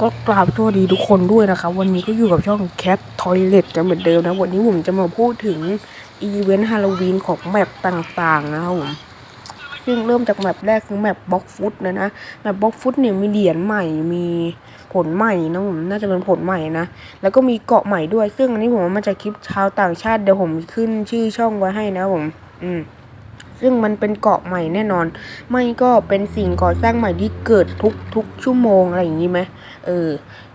ก็กราบสวัสดีทุกคนด้วยนะครับ วันนี้ก็อยู่กับช่อง Cat Toilet กันเหมือนเดิมนะ วันนี้ผมจะมาพูดถึงอีเวนต์ฮาโลวีนของแมปต่างๆนะครับผมซึ่งเริ่มจากแมปแรกคือแมปบล็อกฟุตนะนะแมปบล็อกฟุตเนี่ยมีเหรียญใหม่มีผลใหม่นะผมน่าจะเป็นผลใหม่นะแล้วก็มีเกาะใหม่ด้วย ซึ่งอันนี้ผมมาจากคลิปชาวต่างชาติเดี๋ยวผมขึ้นชื่อช่องไว้ให้นะผม อืมซึ่งมันเป็นเกาะใหม่แน่นอน ไม่ก็เป็นสิ่งก่อสร้างใหม่ที่เกิดทุกทุกชั่วโมงอะไรอย่างนี้ไหม เออ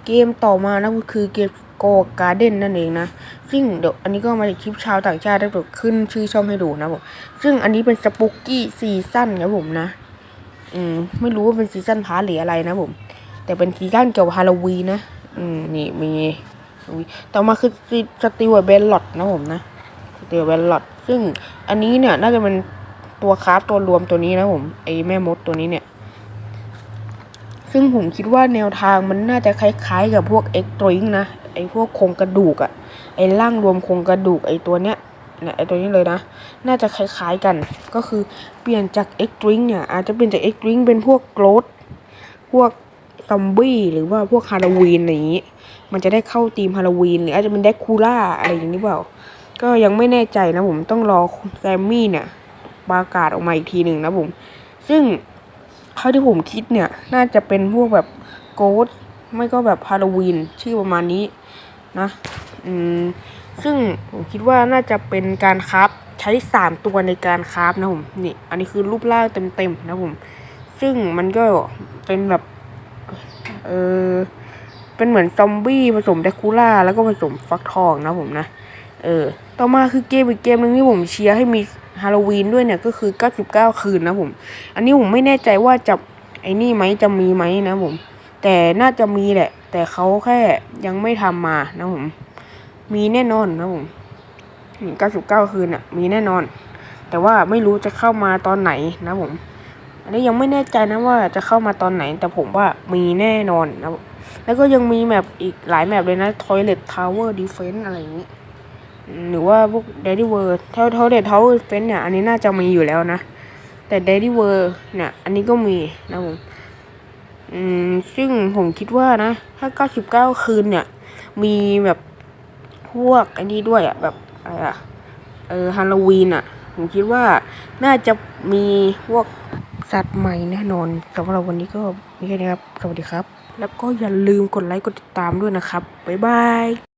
เกมต่อมานะคือเกมโกการ์เด้นนั่นเองนะ ซึ่งเดี๋ยวอันนี้ก็มาจากคลิปชาวต่างชาติได้แบบขึ้นชื่อช่องให้ดูนะผมซึ่งอันนี้เป็นสปุกกี้ซีซั่นครับผมนะ อืม ไม่รู้ว่าเป็นซีซั่นพาร์ทหรืออะไรนะผม แต่เป็นซีซั่นเกี่ยวกับฮาโลวีนนะ อืม นี่มีต่อมาคือสติวเบลลอดนะผมนะสติวเบลลอดซึ่งอันนี้เนี่ยน่าจะเป็นตัวคราฟตัวรวมตัวนี้นะผมไอแม่มดตัวนี้เนี่ย ซึ่งผมคิดว่าแนวทางมันน่าจะคล้ายๆ กับพวกเอ็กตริงนะไอพวกโครงกระดูกอะไอร่างรวมโครงกระดูกไอตัวเนี้ยเนี่ยไอตัวนี้เลยนะ น่าจะคล้ายๆกัน ก็คือเปลี่ยนจากเอ็กตริงเนี่ยอาจจะเปลี่ยนจากเอ็กตริงเป็นพวกโกรดพวกซอมบี้หรือว่าพวกฮาโลวีนอะไรอย่างนี้ มันจะได้เข้าธีมฮาโลวีนหรืออาจจะเป็นเดคูล่าอะไรอย่างนี้เปล่า ก็ยังไม่แน่ใจนะผมต้องรอแซมมี่เนี่ยประกาศออกมาอีกทีหนึ่งนะผม ซึ่ง เท่าที่ผมคิดเนี่ย น่าจะเป็นพวกแบบโกดไม่ก็แบบฮาโลวีนชื่อประมาณนี้นะ อืม ซึ่งผมคิดว่าน่าจะเป็นการคราฟใช้สามตัวในการคราฟนะผม นี่ อันนี้คือรูปร่างเต็มๆนะผม ซึ่งมันก็เป็นแบบ เออเป็นเหมือนซอมบี้ผสมแดคูล่าแล้วก็ผสมฟักทองนะผมนะ เออ ต่อมาคือเกมอีกเกมหนึ่งที่ผมเชียร์ให้มี ฮาโลวีนด้วยเนี่ยก็คือ 99 คืนนะผม อันนี้ผมไม่แน่ใจว่าจะไอ้นี่ไหมจะมีไหมนะผม แต่น่าจะมีแหละ แต่เขาแค่ยังไม่ทำมานะผม มีแน่นอนนะผม99 คืนอะ มีแน่นอน แต่ว่าไม่รู้จะเข้ามาตอนไหนนะผม อันนี้ยังไม่แน่ใจนะว่าจะเข้ามาตอนไหน แต่ผมว่ามีแน่นอนนะแล้วก็ยังมีแมปอีกหลายแมปเลยนะ Toilet Tower Defense อะไรอย่างนี้ หรือว่าพวก Daddy World เท่าเท่าเด็ดเท่าเฟนเนี่ย อันนี้น่าจะมีอยู่แล้วนะ แต่ Daddy World เนี่ย อันนี้ก็มีนะผมอืมซึ่งผมคิดว่านะ ถ้า99คืนเนี่ย มีแบบพวกอันนี้ด้วยอะแบบอะไรอะเออฮาโลวีนอะผมคิดว่าน่าจะมีพวกสัตว์ใหม่แน่นอนสำหรับวันนี้ก็มีแค่นี้ครับ สวัสดีครับ แล้วก็อย่าลืมกดไลค์กดติดตามด้วยนะครับ บ๊ายบาย